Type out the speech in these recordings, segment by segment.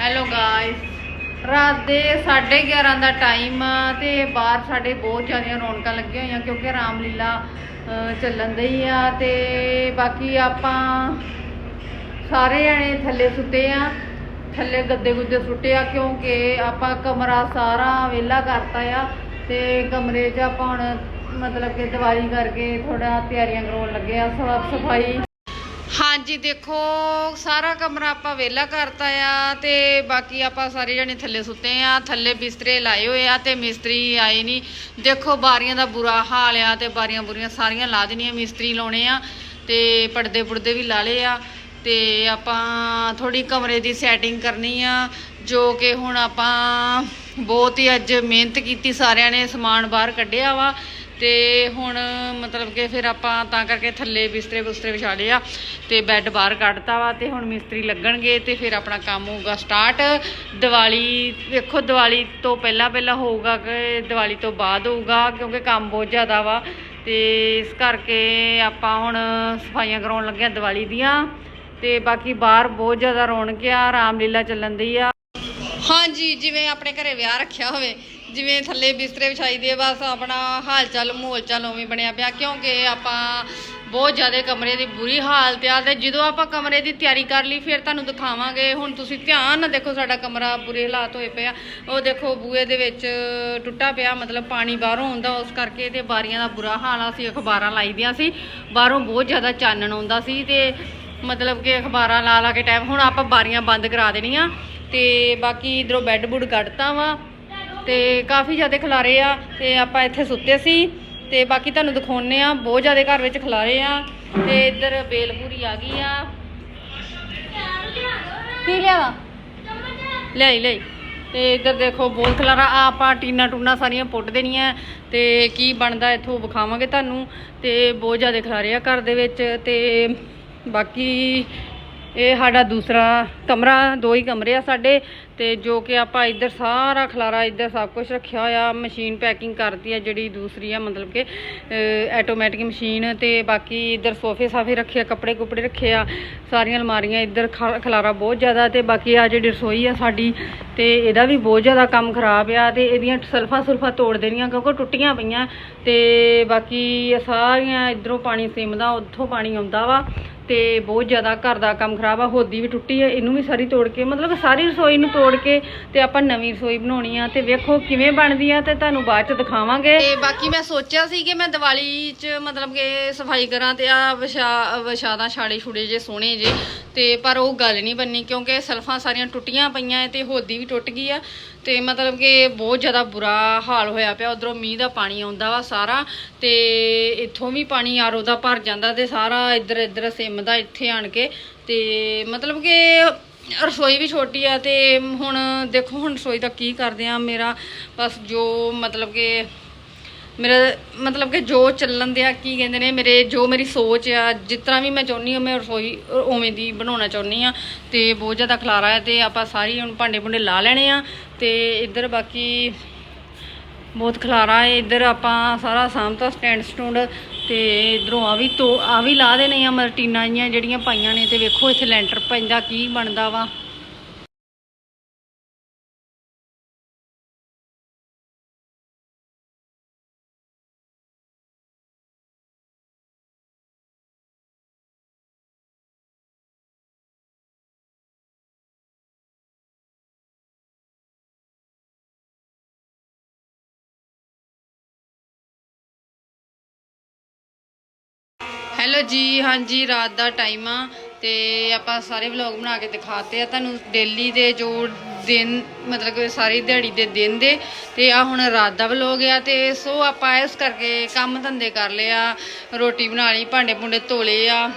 Hello guys ਰਾਤ ਦੇ 11:30 ਦਾ time ਆ ਤੇ ਬਾਹਰ ਸਾਡੇ ਬਹੁਤ ਜ਼ਿਆਦਾ ਰੌਣਕਾਂ ਲੱਗੀਆਂ ਹੋਈਆਂ ਕਿਉਂਕਿ ਰਾਮਲੀਲਾ ਅਹ, ਚੱਲਣ ਦਈ ਆ ਤੇ ਬਾਕੀ ਆਪਾਂ ਸਾਰੇ ਜਣੇ ਥੱਲੇ ਸੁੱਤੇ ਆ। ਥੱਲੇ ਗੱਦੇ ਗੁੱਦੇ ਸੁੱਟੇ ਆ ਕਿਉਂਕਿ ਆਪਾਂ ਕਮਰਾ ਸਾਰਾ ਵਿਹਲਾ ਕਰਤਾ ਆ ਤੇ ਕਮਰੇ 'ਚ ਆਪਾਂ ਹੁਣ ਮਤਲਬ ਕਿ ਦੀਵਾਲੀ ਕਰਕੇ ਥੋੜਾ ਤਿਆਰੀਆਂ ਕਰਾਉਣ ਲੱਗੇ ਆ ਸਾਫ਼ ਸਫ਼ਾਈ। ਹਾਂਜੀ, ਦੇਖੋ, ਸਾਰਾ ਕਮਰਾ ਆਪਾਂ ਵਿਹਲਾ ਕਰਤਾ ਆ ਤੇ ਬਾਕੀ ਆਪਾਂ ਸਾਰੇ ਜਣੇ ਥੱਲੇ ਸੁੱਤੇ ਆ, ਥੱਲੇ ਬਿਸਤਰੇ ਲਾਏ ਹੋਏ ਆ ਤੇ ਮਿਸਤਰੀ ਆਏ ਨਹੀਂ ਦੇਖੋ, ਬਾਰੀਆਂ ਦਾ ਬੁਰਾ ਹਾਲ ਆ ਤੇ ਬਾਰੀਆਂ ਬੁਰੀਆਂ ਸਾਰੀਆਂ ਲਾ ਦੇਣੀਆਂ, ਮਿਸਤਰੀ ਲਾਉਣੇ ਆ ਤੇ ਪਰਦੇ ਪੁਰਦੇ ਵੀ ਲਾ ਲਏ ਆ ਤੇ ਆਪਾਂ ਥੋੜੀ ਕਮਰੇ ਦੀ ਸੈਟਿੰਗ ਕਰਨੀ ਆ, ਜੋ ਕਿ ਹੁਣ ਆਪਾਂ ਬਹੁਤ ਹੀ ਅੱਜ ਮਿਹਨਤ ਕੀਤੀ ਸਾਰਿਆਂ ਨੇ ਸਮਾਨ ਬਾਹਰ ਕੱਢਿਆ ਵਾ। ਤੇ ਹੁਣ ਮਤਲਬ ਕਿ ਫਿਰ ਆਪਾਂ ਤਾਂ ਕਰਕੇ ਥੱਲੇ ਬਿਸਤਰੇ ਬੁਸਤਰੇ ਵਿਛਾ ਲਏ ਆ ਤੇ ਬੈੱਡ ਬਾਹਰ ਕੱਢਤਾ ਵਾ ਤੇ ਹੁਣ ਮਿਸਤਰੀ ਲੱਗਣਗੇ ਤੇ ਫਿਰ ਆਪਣਾ ਕੰਮ ਹੋਊਗਾ ਸਟਾਰਟ। ਦੀਵਾਲੀ ਵੇਖੋ, ਦੀਵਾਲੀ ਤੋਂ ਪਹਿਲਾਂ ਪਹਿਲਾਂ ਹੋਊਗਾ ਕਿ ਦੀਵਾਲੀ ਤੋਂ ਬਾਅਦ ਹੋਊਗਾ ਕਿਉਂਕਿ ਕੰਮ ਬਹੁਤ ਜ਼ਿਆਦਾ ਵਾ ਤੇ ਇਸ ਕਰਕੇ ਆਪਾਂ ਹੁਣ ਸਫਾਈਆਂ ਕਰਾਉਣ ਲੱਗੇ ਆ ਦੀਵਾਲੀ ਦੀਆਂ ਤੇ ਬਾਕੀ ਬਾਹਰ ਬਹੁਤ ਜ਼ਿਆਦਾ ਰੌਣਕ ਆ ਰਾਮਲੀਲਾ ਚੱਲਣ ਦੀ ਆ। ਹਾਂਜੀ, ਜਿਵੇਂ ਆਪਣੇ ਘਰੇ ਵਿਆਹ ਰੱਖਿਆ ਹੋਵੇ ਜਿਵੇਂ ਥੱਲੇ ਬਿਸਤਰੇ ਵਿਛਾਈ ਦੇ ਬਸ ਆਪਣਾ ਹਾਲ ਚਾਲ, ਮਾਹੌਲ ਚਾਲ ਉਵੇਂ ਬਣਿਆ ਪਿਆ, ਕਿਉਂਕਿ ਆਪਾਂ ਬਹੁਤ ਜ਼ਿਆਦਾ ਕਮਰੇ ਦੀ ਬੁਰੀ ਹਾਲਤ ਆ ਤੇ ਜਦੋਂ ਆਪਾਂ ਕਮਰੇ ਦੀ ਤਿਆਰੀ ਕਰ ਲਈ, ਫਿਰ ਤੁਹਾਨੂੰ ਦਿਖਾਵਾਂਗੇ। ਹੁਣ ਤੁਸੀਂ ਧਿਆਨ ਨਾਲ ਦੇਖੋ ਸਾਡਾ ਕਮਰਾ ਬੁਰੇ ਹਾਲਾਤ ਹੋਏ ਪਿਆ ਉਹ ਦੇਖੋ ਬੂਏ ਦੇ ਵਿੱਚ ਟੁੱਟਾ ਪਿਆ, ਮਤਲਬ ਪਾਣੀ ਬਾਹਰੋਂ ਆਉਂਦਾ, ਉਸ ਕਰਕੇ ਤੇ ਬਾਰੀਆਂ ਦਾ ਬੁਰਾ ਹਾਲ ਆ। ਸੀ ਅਖਬਾਰਾਂ ਲਾਈ ਦੀਆਂ ਸੀ, ਬਾਹਰੋਂ ਬਹੁਤ ਜ਼ਿਆਦਾ ਚਾਨਣ ਆਉਂਦਾ ਸੀ ਤੇ ਮਤਲਬ ਕਿ ਅਖਬਾਰਾਂ ਲਾ ਲਾ ਕੇ ਟਾਈਮ ਹੁਣ ਆਪਾਂ ਬਾਰੀਆਂ ਬੰਦ ਕਰਾ ਦੇਣੀਆਂ ਤੇ ਬਾਕੀ ਇਧਰੋਂ ਬੈੱਡ ਬੁੱਡ ਕੱਢਤਾ ਵਾ। ਤੇ ਕਾਫੀ ਜ਼ਿਆਦਾ ਖਲਾਰੇ ਆ ਤੇ ਆਪਾਂ ਇੱਥੇ ਸੁੱਤੇ ਸੀ ਤੇ ਬਾਕੀ ਤੁਹਾਨੂੰ ਦਿਖਾਉਣੇ ਆ ਬਹੁਤ ਜ਼ਿਆਦਾ ਘਰ ਵਿੱਚ ਖਲਾਰੇ ਆ ਤੇ ਇੱਧਰ ਬੇਲਪੂਰੀ ਆ ਗਈ ਆ। ਕੀ ਲਿਆ ਲਿਆਈ ਲਈ ਤੇ ਇੱਧਰ ਦੇਖੋ, ਬਹੁਤ ਖਲਾਰਾ ਆ ਆਪਾਂ ਟੀਨਾ ਟੂਨਾ ਸਾਰੀਆਂ ਪੁੱਟ ਦੇਣੀਆਂ। ਤੇ ਕੀ ਬਣਦਾ ਇੱਥੋਂ ਵਿਖਾਵਾਂਗੇ ਤੁਹਾਨੂੰ। ਤੇ ਬਹੁਤ ਜ਼ਿਆਦਾ ਖਲਾਰੇ ਆ ਘਰ ਦੇ ਵਿੱਚ ਤੇ ਬਾਕੀ ਇਹ ਸਾਡਾ ਦੂਸਰਾ ਕਮਰਾ, ਦੋ ਹੀ ਕਮਰੇ ਆ ਸਾਡੇ, ਤੇ ਜੋ ਕਿ ਆਪਾਂ ਇੱਧਰ ਸਾਰਾ ਖਲਾਰਾ ਇੱਧਰ ਸਭ ਕੁਝ ਰੱਖਿਆ ਹੋਇਆ, ਮਸ਼ੀਨ ਪੈਕਿੰਗ ਕਰਦੀ ਆ ਜਿਹੜੀ ਦੂਸਰੀ ਆ, ਮਤਲਬ ਕਿ ਆਟੋਮੈਟਿਕ ਮਸ਼ੀਨ ਤੇ ਬਾਕੀ ਇੱਧਰ ਸੋਫੇ ਸਾਫੇ ਰੱਖੇ ਆ, ਕੱਪੜੇ ਕੁਪੜੇ ਰੱਖੇ ਆ, ਸਾਰੀਆਂ ਅਲਮਾਰੀਆਂ ਇੱਧਰ ਖ- ਖਲਾਰਾ ਬਹੁਤ ਜ਼ਿਆਦਾ ਤੇ ਬਾਕੀ ਆ ਜਿਹੜੀ ਰਸੋਈ ਆ ਸਾਡੀ, ਤੇ ਇਹਦਾ ਵੀ ਬਹੁਤ ਜ਼ਿਆਦਾ ਕੰਮ ਖਰਾਬ ਆ, ਤੇ ਇਹਦੀਆਂ ਸਲਫਾ ਸੁਲਫਾ ਤੋੜ ਦੇਣੀਆਂ ਕਿਉਂਕਿ ਟੁੱਟੀਆਂ ਪਈਆਂ, ਤੇ ਬਾਕੀ ਸਾਰੀਆਂ ਇਧਰੋਂ ਪਾਣੀ ਸਿਮਦਾ, ਉੱਥੋਂ ਪਾਣੀ ਆਉਂਦਾ ਵਾ ਤੇ ਬਹੁਤ ਜ਼ਿਆਦਾ ਘਰ ਦਾ ਕੰਮ ਖਰਾਬ ਆ, ਹੋਦੀ ਵੀ ਟੁੱਟੀ ਹੈ ਇਹਨੂੰ ਵੀ ਸਾਰੀ ਤੋੜ ਕੇ, ਮਤਲਬ ਸਾਰੀ ਰਸੋਈ ਨੂੰ ਤੋੜ ਕੇ ਤੇ ਆਪਾਂ ਨਵੀਂ ਰਸੋਈ ਬਣਾਉਣੀ ਆ ਤੇ ਵੇਖੋ ਕਿਵੇਂ ਬਣਦੀ ਆ ਤੇ ਤੁਹਾਨੂੰ ਬਾਅਦ ਚ ਦਿਖਾਵਾਂਗੇ। ਤੇ ਬਾਕੀ ਮੈਂ ਸੋਚਿਆ ਸੀ ਕਿ ਮੈਂ ਦੀਵਾਲੀ ਚ ਮਤਲਬ ਕਿ ਸਫ਼ਾਈ ਕਰਾਂ ਤੇ ਆ ਵਿਸ਼ਾ ਵਿਛਾਦਾ ਛਾੜੇ ਛੁੜੇ ਜੇ ਸੋਹਣੇ ਜੇ। ਤੇ ਪਰ ਉਹ ਗੱਲ ਨਹੀਂ ਬੰਨੀ ਕਿਉਂਕਿ ਸਲਫਾਂ ਸਾਰੀਆਂ ਟੁੱਟੀਆਂ ਪਈਆਂ ਐ ਤੇ ਹੋਦੀ ਵੀ ਟੁੱਟ ਗਈ ਆ ਤੇ ਮਤਲਬ ਕਿ ਬਹੁਤ ਜ਼ਿਆਦਾ ਬੁਰਾ ਹਾਲ ਹੋਇਆ ਪਿਆ। ਉਧਰੋਂ ਮੀਂਹ ਦਾ ਪਾਣੀ ਆਉਂਦਾ ਵਾ ਸਾਰਾ ਤੇ ਇੱਥੋਂ ਵੀ ਪਾਣੀ ਆਰੋ ਦਾ ਭਰ ਜਾਂਦਾ ਤੇ ਸਾਰਾ ਇੱਧਰ ਇੱਧਰ ਸਿਮਦਾ ਇੱਥੇ ਆਣ ਕੇ ਤੇ ਮਤਲਬ ਕਿ ਰਸੋਈ ਵੀ ਛੋਟੀ ਆ ਤੇ ਹੁਣ ਦੇਖੋ ਹੁਣ ਰਸੋਈ ਦਾ ਕੀ ਕਰਦੇ ਆ ਮੇਰਾ ਬਸ ਜੋ ਮਤਲਬ ਕਿ ਮੇਰਾ ਮਤਲਬ ਕਿ ਜੋ ਚੱਲਣ ਦਿਆ, ਕੀ ਕਹਿੰਦੇ ਨੇ, ਮੇਰੇ ਜੋ ਮੇਰੀ ਸੋਚ ਆ, ਜਿਸ ਤਰ੍ਹਾਂ ਵੀ ਮੈਂ ਚਾਹੁੰਦੀ ਹਾਂ, ਮੈਂ ਰਸੋਈ, ਉਵੇਂ ਦੀ ਬਣਾਉਣਾ ਚਾਹੁੰਦੀ ਆ ਤੇ ਬਹੁਤ ਜ਼ਿਆਦਾ ਖਲਾਰਾ ਹੈ ਤੇ ਆਪਾਂ ਸਾਰੀ ਹੁਣ ਭਾਂਡੇ ਭੁੰਡੇ ਲਾ ਲੈਣੇ ਆ ਤੇ ਇੱਧਰ ਬਾਕੀ ਬਹੁਤ ਖਲਾਰਾ ਹੈ, ਇੱਧਰ ਆਪਾਂ ਸਾਰਾ ਸਾਂਭਤਾ ਸਟੈਂਡ ਸਟੂੰਡ ਤੇ ਇਧਰੋਂ ਆ ਵੀ ਤੋ, ਆ ਵੀ ਲਾ ਦੇਣੇ ਆ ਮਰਟੀਨਾਂ ਜੀਆਂ ਜਿਹੜੀਆਂ ਪਾਈਆਂ ਨੇ ਤੇ ਵੇਖੋ ਇੱਥੇ ਲੈਂਟਰ ਪੈਂਦਾ ਕੀ ਬਣਦਾ ਵਾ। ਹੈਲੋ ਜੀ, ਹਾਂਜੀ, ਰਾਤ ਦਾ ਟਾਈਮ ਆ ਤੇ ਆਪਾਂ ਸਾਰੇ ਵਲੌਗ ਬਣਾ ਕੇ ਦਿਖਾਤੇ ਆ ਤੁਹਾਨੂੰ ਡੇਲੀ ਦੇ ਜੋ ਦਿਨ, ਮਤਲਬ ਕਿ ਸਾਰੀ ਦਿਹਾੜੀ ਦੇ ਦਿਨ ਦੇ। ਤੇ ਆ ਹੁਣ ਰਾਤ ਦਾ ਵਲੌਗ ਆ ਤੇ ਸੋ ਆਪਾਂ ਇਸ ਕਰਕੇ ਕੰਮ ਧੰਦੇ ਕਰ ਲਿਆ ਰੋਟੀ ਬਣਾ ਲਈ, ਭਾਂਡੇ ਭੁੰਡੇ ਧੋਲੇ ਆ।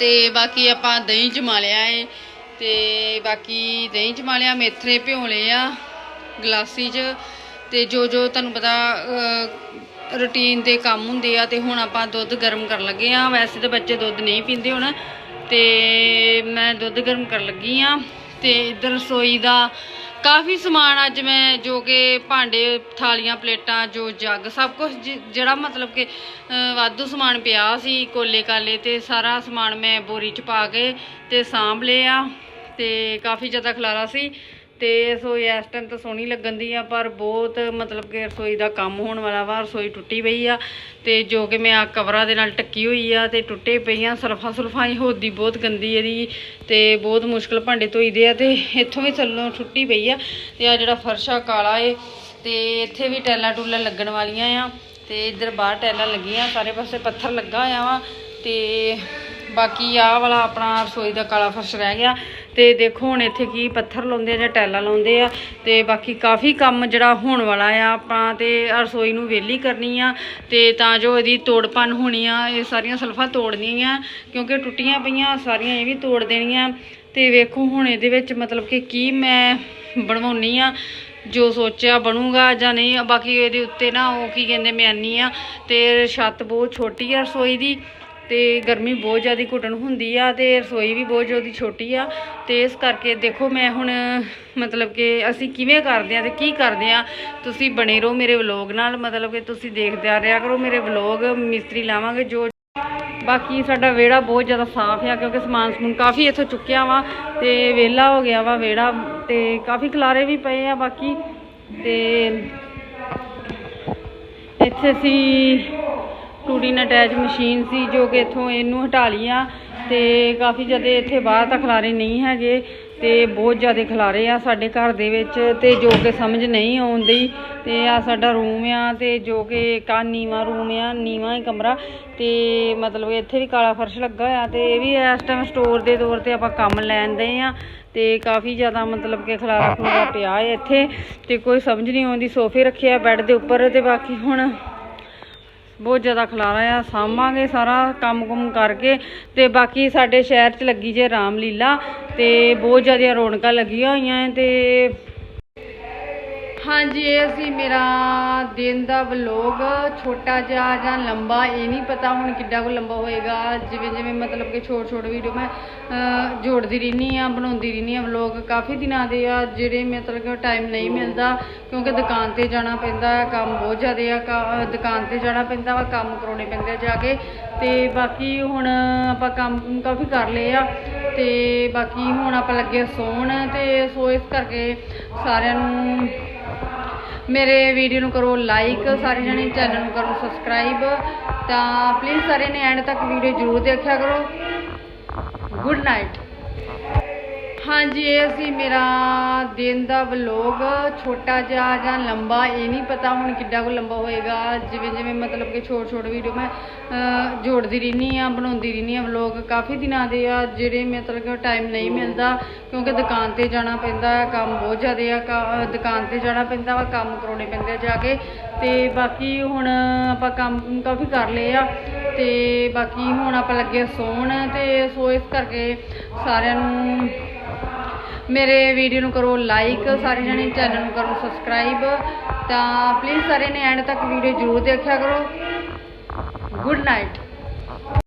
ਤੇ ਬਾਕੀ ਆਪਾਂ ਦਹੀਂ ਜਮਾ ਲਿਆ ਏ। ਤੇ ਬਾਕੀ ਦਹੀਂ ਜਮਾ ਲਿਆ ਮੇਥਰੇ ਭਿਉਂ ਲਏ ਆ ਗਲਾਸੀ 'ਚ। ਤੇ ਜੋ ਜੋ ਤੁਹਾਨੂੰ ਪਤਾ ਰੂਟੀਨ ਦੇ ਕੰਮ ਹੁੰਦੇ ਆ ਤੇ ਹੁਣ ਆਪਾਂ ਦੁੱਧ ਗਰਮ ਕਰਨ ਲੱਗੇ ਆ। ਵੈਸੇ ਤਾਂ ਬੱਚੇ ਦੁੱਧ ਨਹੀਂ ਪੀਂਦੇ ਹੁਣ। ਤੇ ਮੈਂ ਦੁੱਧ ਗਰਮ ਕਰਨ ਲੱਗੀ ਆ ਤੇ ਇਧਰ ਰਸੋਈ ਦਾ ਕਾਫੀ ਸਮਾਨ ਅੱਜ ਮੈਂ ਜੋ ਕਿ ਭਾਂਡੇ, ਥਾਲੀਆਂ, ਪਲੇਟਾਂ, ਜੋ ਜੱਗ, ਸਭ ਕੁਝ ਜਿਹੜਾ ਮਤਲਬ ਕਿ ਵਾਧੂ ਸਮਾਨ ਪਿਆ ਸੀ, ਕੋਲੇ ਕਾਲੇ ਤੇ ਸਾਰਾ ਸਮਾਨ ਮੈਂ ਬੋਰੀ ਚ ਪਾ ਕੇ ਤੇ ਸਾਂਭ ਲਿਆ ਤੇ ਕਾਫੀ ਜ਼ਿਆਦਾ ਖਲਾਰਾ ਸੀ। ਤੇ ਰਸੋਈ ਇਸ ਟਾਈਮ ਤਾਂ ਸੋਹਣੀ ਲੱਗਣ ਦੀ ਆ, ਪਰ ਬਹੁਤ ਮਤਲਬ ਕਿ ਰਸੋਈ ਦਾ ਕੰਮ ਹੋਣ ਵਾਲਾ ਵਾ, ਰਸੋਈ ਟੁੱਟੀ ਪਈ ਆ ਤੇ ਜੋ ਕਿ ਮੈਂ ਆ ਕਵਰਾਂ ਦੇ ਨਾਲ ਟੱਕੀ ਹੋਈ ਆ ਤੇ ਟੁੱਟੇ ਪਈਆਂ ਸਰਫਾਂ ਸੁਰਫਾਂ ਹੀ ਹੋਦੀ ਬਹੁਤ ਗੰਦੀ ਇਹਦੀ ਤੇ ਬਹੁਤ ਮੁਸ਼ਕਲ ਭਾਂਡੇ ਧੋਈਦੇ ਆ ਤੇ ਇੱਥੋਂ ਵੀ ਥੱਲੋਂ ਟੁੱਟੀ ਪਈ ਆ ਤੇ ਆ ਜਿਹੜਾ ਫਰਸ਼ ਆ ਕਾਲਾ ਏ ਤੇ ਇੱਥੇ ਵੀ ਟੈਲਾਂ ਟੂਲਾਂ ਲੱਗਣ ਵਾਲੀਆਂ ਆ ਤੇ ਇੱਧਰ ਬਾਹਰ ਟੈਲਾਂ ਲੱਗੀਆਂ, ਸਾਰੇ ਪਾਸੇ ਪੱਥਰ ਲੱਗਾ ਹੋਇਆ ਵਾ ਤੇ ਬਾਕੀ ਆਹ ਵਾਲਾ ਆਪਣਾ ਰਸੋਈ ਦਾ ਕਾਲਾ ਫਰਸ਼ ਰਹਿ ਗਿਆ। ਤੇ ਦੇਖੋ ਹੁਣ ਇੱਥੇ ਕੀ ਪੱਥਰ ਲਾਉਂਦੇ ਆ ਜਾਂ ਟੈਲਾਂ ਲਾਉਂਦੇ ਆ ਤੇ ਬਾਕੀ ਕਾਫੀ ਕੰਮ ਜਿਹੜਾ ਹੋਣ ਵਾਲਾ ਆ, ਆਪਾਂ ਤੇ ਰਸੋਈ ਨੂੰ ਵਿਹਲੀ ਕਰਨੀ ਆ ਤੇ ਤਾਂ ਜੋ ਇਹਦੀ ਤੋੜਪਨ ਹੋਣੀ ਆ, ਇਹ ਸਾਰੀਆਂ ਸਲਫਾਂ ਤੋੜਨੀਆਂ ਕਿਉਂਕਿ ਟੁੱਟੀਆਂ ਪਈਆਂ, ਸਾਰੀਆਂ ਇਹ ਵੀ ਤੋੜ ਦੇਣੀਆਂ। ਤੇ ਵੇਖੋ ਹੁਣ ਇਹਦੇ ਵਿੱਚ ਮਤਲਬ ਕਿ ਕੀ ਮੈਂ ਬਣਵਾਉਣੀ ਆ, ਜੋ ਸੋਚਿਆ ਬਣੂਗਾ ਜਾਂ ਨਹੀਂ। ਬਾਕੀ ਇਹਦੇ ਉੱਤੇ ਨਾ ਉਹ ਕੀ ਕਹਿੰਦੇ ਮਿਆਨੀ ਆ, ਤੇ ਛੱਤ ਬਹੁਤ ਛੋਟੀ ਆ ਰਸੋਈ ਦੀ। ਤੇ ਗਰਮੀ ਬਹੁਤ ਜ਼ਿਆਦਾ ਘੁੱਟਣ ਹੁੰਦੀ ਆ ਤੇ ਰਸੋਈ ਵੀ ਬਹੁਤ ਜ਼ਿਆਦਾ ਛੋਟੀ ਆ ਤੇ ਇਸ ਕਰਕੇ ਦੇਖੋ ਮੈਂ ਹੁਣ, ਮਤਲਬ ਕਿ ਅਸੀਂ ਕਿਵੇਂ ਕਰਦੇ ਆ ਤੇ ਕੀ ਕਰਦੇ ਆ, ਤੁਸੀਂ ਬਣੇ ਰਹੋ ਮੇਰੇ ਵਲੌਗ ਨਾਲ, ਮਤਲਬ ਕਿ ਤੁਸੀਂ ਦੇਖਦੇ ਆ, ਰਿਹਾ ਕਰੋ ਮੇਰੇ ਵਲੌਗ, ਮਿਸਤਰੀ ਲਾਵਾਂਗੇ ਜੋ ਬਾਕੀ ਸਾਡਾ ਵਿਹੜਾ ਬਹੁਤ ਜ਼ਿਆਦਾ ਸਾਫ਼ ਆ ਕਿਉਂਕਿ ਸਮਾਨ ਸਮੂਨ ਕਾਫੀ ਇੱਥੋਂ ਚੁੱਕਿਆ ਵਾ ਤੇ ਵਿਹਲਾ ਹੋ ਗਿਆ ਵਾ ਵਿਹੜਾ ਤੇ ਕਾਫੀ ਖਲਾਰੇ ਵੀ ਪਏ ਆ ਬਾਕੀ ਤੇ ਇੱਥੇ ਅਸੀਂ ਟੂਟੀ ਅਟੈਚ ਮਸ਼ੀਨ ਸੀ ਜੋ ਕਿ ਇੱਥੋਂ ਇਹਨੂੰ ਹਟਾ ਲਈ ਆ ਤੇ ਕਾਫੀ ਜ਼ਿਆਦਾ ਇੱਥੇ ਬਾਹਰ ਤਾਂ ਖਲਾਰੇ ਨਹੀਂ ਹੈਗੇ ਤੇ ਬਹੁਤ ਜ਼ਿਆਦਾ ਖਲਾਰੇ ਆ ਸਾਡੇ ਘਰ ਦੇ ਵਿੱਚ ਤੇ ਜੋ ਕਿ ਸਮਝ ਨਹੀਂ ਆਉਂਦੀ ਤੇ ਆ ਸਾਡਾ ਰੂਮ ਆ ਤੇ ਜੋ ਕਿ ਕਾ ਨੀਵਾਂ ਰੂਮ ਆ, ਨੀਵਾਂ ਹੀ ਕਮਰਾ ਤੇ ਮਤਲਬ ਇੱਥੇ ਵੀ ਕਾਲਾ ਫਰਸ਼ ਲੱਗਾ ਹੋਇਆ ਤੇ ਇਹ ਵੀ ਇਸ ਟਾਈਮ ਸਟੋਰ ਦੇ ਤੌਰ ਤੇ ਆਪਾਂ ਕੰਮ ਲੈਂਦੇ ਆ ਤੇ ਕਾਫੀ ਜ਼ਿਆਦਾ ਮਤਲਬ ਕਿ ਖਲਾਰਾ ਖਲੂਰਾ ਪਿਆ ਹੈ ਇੱਥੇ ਤੇ ਕੋਈ ਸਮਝ ਨਹੀਂ ਆਉਂਦੀ, ਸੋਫੇ ਰੱਖੇ ਆ ਬੈੱਡ ਦੇ ਉੱਪਰ ਤੇ ਬਾਕੀ ਹੁਣ ਬਹੁਤ ਜ਼ਿਆਦਾ ਖਲਾਰਾ ਆ। ਸਾਂਭਾਂਗੇ ਸਾਰਾ ਕੰਮ ਕੁਮ ਕਰਕੇ ਤੇ ਬਾਕੀ ਸਾਡੇ ਸ਼ਹਿਰ 'ਚ ਲੱਗੀ ਜੇ ਰਾਮਲੀਲਾ ਤੇ ਬਹੁਤ ਜ਼ਿਆਦਾ ਰੌਣਕਾਂ ਲੱਗੀਆਂ ਹੋਈਆਂ ਐ ਤੇ ਹਾਂਜੀ, ਇਹ ਸੀ ਮੇਰਾ ਦਿਨ ਦਾ ਵਲੋਗ ਛੋਟਾ ਜਿਹਾ ਜਾਂ ਲੰਬਾ, ਇਹ ਨਹੀਂ ਪਤਾ ਹੁਣ ਕਿੱਡਾ ਕੁ ਲੰਬਾ ਹੋਏਗਾ। ਜਿਵੇਂ ਜਿਵੇਂ ਮਤਲਬ ਕਿ ਛੋਟ ਛੋਟ ਵੀਡੀਓ ਮੈਂ ਜੋੜਦੀ ਰਹਿੰਦੀ ਆ ਬਣਾਉਂਦੀ ਰਹਿੰਦੀ ਆ ਵਲੋਗ ਕਾਫੀ ਦਿਨਾਂ ਦੇ ਆ, ਜਿਹੜੇ ਮਤਲਬ ਕਿ ਟਾਈਮ ਨਹੀਂ ਮਿਲਦਾ, ਕਿਉਂਕਿ ਦੁਕਾਨ ਤੇ ਜਾਣਾ ਪੈਂਦਾ, ਕੰਮ ਬਹੁਤ ਜ਼ਿਆਦਾ ਆ, ਕਾ- ਦੁਕਾਨ ਤੇ ਜਾਣਾ ਪੈਂਦਾ ਵਾ, ਕੰਮ ਕਰਾਉਣੇ ਪੈਂਦੇ ਆ ਜਾ ਕੇ। ਤੇ ਬਾਕੀ ਹੁਣ ਆਪਾਂ ਕੰਮ ਕਾਫੀ ਕਰ ਲਏ ਆ। ਤੇ ਬਾਕੀ ਹੁਣ ਆਪਾਂ ਲੱਗੇ ਸੌਣ ਤੇ ਸੋ ਇਸ ਕਰਕੇ ਸਾਰਿਆਂ ਨੂੰ ਮੇਰੇ ਵੀਡੀਓ ਨੂੰ ਕਰੋ ਲਾਈਕ ਸਾਰੇ ਜਣੇ ਚੈਨਲ ਨੂੰ ਕਰੋ ਸਬਸਕ੍ਰਾਈਬ ਤਾਂ ਪਲੀਜ਼ ਸਾਰੇ ਨੇ ਐਂਡ ਤੱਕ ਵੀਡੀਓ ਜ਼ਰੂਰ ਦੇਖਿਆ ਕਰੋ। ਗੁੱਡ ਨਾਈਟ ਹਾਂਜੀ, ਇਹ ਸੀ ਮੇਰਾ ਦਿਨ ਦਾ ਵਲੋਗ ਛੋਟਾ ਜਿਹਾ ਜਾਂ ਲੰਬਾ, ਇਹ ਨਹੀਂ ਪਤਾ ਹੁਣ ਕਿੱਡਾ ਕੁ ਲੰਬਾ ਹੋਏਗਾ। ਜਿਵੇਂ ਜਿਵੇਂ ਮਤਲਬ ਕਿ ਛੋਟ ਛੋਟ ਵੀਡੀਓ ਮੈਂ ਜੋੜਦੀ ਰਹਿੰਦੀ ਆ ਬਣਾਉਂਦੀ ਰਹਿੰਦੀ ਆ ਵਲੋਗ। ਕਾਫੀ ਦਿਨਾਂ ਦੇ ਆ, ਜਿਹੜੇ ਮਤਲਬ ਕਿ ਟਾਈਮ ਨਹੀਂ ਮਿਲਦਾ, ਕਿਉਂਕਿ ਦੁਕਾਨ ਤੇ ਜਾਣਾ ਪੈਂਦਾ ਕੰਮ ਬਹੁਤ ਜ਼ਿਆਦਾ ਆ, ਕਾ- ਦੁਕਾਨ ਤੇ ਜਾਣਾ ਪੈਂਦਾ ਵਾ, ਕੰਮ ਕਰਾਉਣੇ ਪੈਂਦੇ ਆ ਜਾ ਕੇ। ਤੇ ਬਾਕੀ ਹੁਣ ਆਪਾਂ ਕੰਮ ਕਾਫੀ ਕਰ ਲਏ ਆ, ਤੇ ਬਾਕੀ ਹੁਣ ਆਪਾਂ ਲੱਗੇ ਸੌਣ, ਤੇ ਸੋ ਇਸ ਕਰਕੇ ਸਾਰਿਆਂ ਨੂੰ ਮੇਰੇ ਵੀਡੀਓ ਨੂੰ ਕਰੋ ਲਾਈਕ ਸਾਰੇ ਜਣੇ ਚੈਨਲ ਨੂੰ ਕਰੋ ਸਬਸਕ੍ਰਾਈਬ ਤਾਂ ਪਲੀਜ਼ ਸਾਰੇ ਨੇ ਐਂਡ ਤੱਕ ਵੀਡੀਓ ਜ਼ਰੂਰ ਦੇਖਿਆ ਕਰੋ। Good night